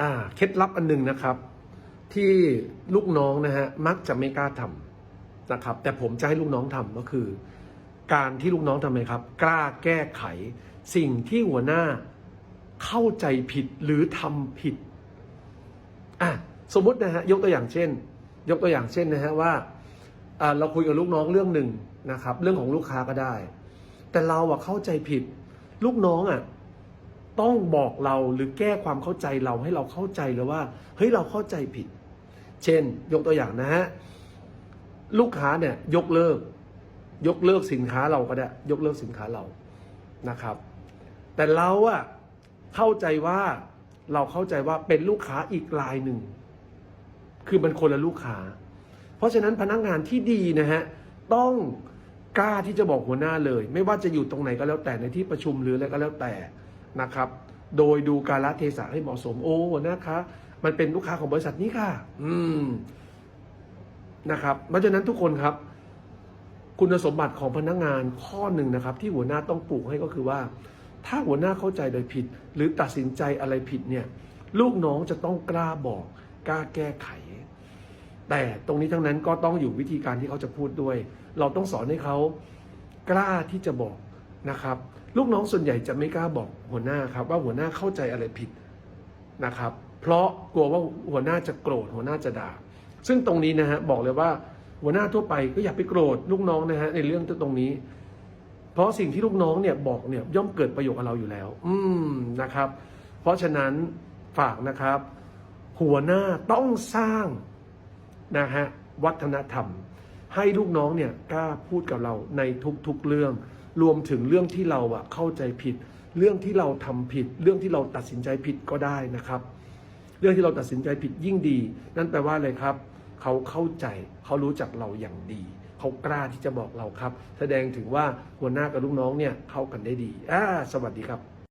อ่าเคล็ดลับอันหนึ่งนะครับ ที่ลูกน้องนะฮะมักจะไม่กล้าทำนะครับ แต่ผมจะให้ลูกน้องทำก็คือ การที่ลูกน้องทำไมครับ กล้าแก้ไข สิ่งที่หัวหน้าเข้าใจผิดหรือทำผิดอะสมมตินะฮะยกตัวอย่างเช่น ยกตัวอย่างเช่นนะฮะว่าอ่าเราคุยกับลูกน้องเรื่องหนึ่งนะครับ เรื่องของลูกค้าก็ได้ แต่เราอะเข้าใจผิด ลูกน้องอะ ต้องบอกเราหรือแก้ความเข้าใจเราให้เราเข้าใจเลยว่า เฮ้ยเราเข้าใจผิด เช่น ยกตัวอย่างนะฮะลูกค้าเนี่ยยกเลิก ยกเลิกสินค้าเราก็ได้ ยกเลิกสินค้าเรานะครับ แต่เราอะเข้าใจว่าเราเข้าใจว่าเป็นลูกค้าอีกรายหนึ่ง คือมันคนละลูกค้า เพราะฉะนั้นพนักงานที่ดีนะฮะต้องกล้าที่จะบอกหัวหน้าเลย ไม่ว่าจะอยู่ตรงไหนก็แล้วแต่ในที่ประชุมหรืออะไรก็แล้วแต่ นะครับ โดยดูกาลเทศะให้เหมาะสมโอ้หัวหน้าคะ มันเป็นลูกค้าของบริษัทนี้ค่ะ อืมนะครับ เพราะฉะนั้นทุกคนครับ คุณสมบัติของพนักงานข้อหนึ่งนะครับ ที่หัวหน้าต้องปลูกให้ก็คือว่า ถ้าหัวหน้าเข้าใจโดยผิด หรือตัดสินใจอะไรผิดเนี่ย ลูกน้องจะต้องกล้าบอกกล้าแก้ไข แต่ตรงนี้ทั้งนั้นก็ต้องอยู่วิธีการที่เขาจะพูดด้วย เราต้องสอนให้เขากล้าที่จะบอกนะครับ ลูกน้องส่วนใหญ่จะไม่กล้าบอกหัวหน้าครับ ว่าหัวหน้าเข้าใจอะไรผิดนะครับ เพราะกลัวว่าหัวหน้าจะโกรธหัวหน้าจะด่า ซึ่งตรงนี้นะฮะบอกเลยว่าหัวหน้าทั่วไปก็อย่าไปโกรธลูกน้องนะฮะในเรื่องตรงนี้ เพราะสิ่งที่ลูกน้องเนี่ยบอกเนี่ยย่อมเกิดประโยชน์กับเราอยู่แล้ว อืมนะครับ เพราะฉะนั้นฝากนะครับ หัวหน้าต้องสร้างนะฮะวัฒนธรรม ให้ลูกน้องเนี่ยกล้าพูดกับเราในทุกๆเรื่อง รวมถึงเรื่องที่เราอะเข้าใจผิด เรื่องที่เราทำผิด เรื่องที่เราตัดสินใจผิดก็ได้นะครับ เรื่องที่เราตัดสินใจผิดยิ่งดี นั่นแปลว่าอะไรครับ เขาเข้าใจเขารู้จักเราอย่างดีเขากล้าที่จะบอกเราครับ แสดงถึงว่าหัวหน้ากับลูกน้องเนี่ยเข้ากันได้ดีอ่าสวัสดีครับ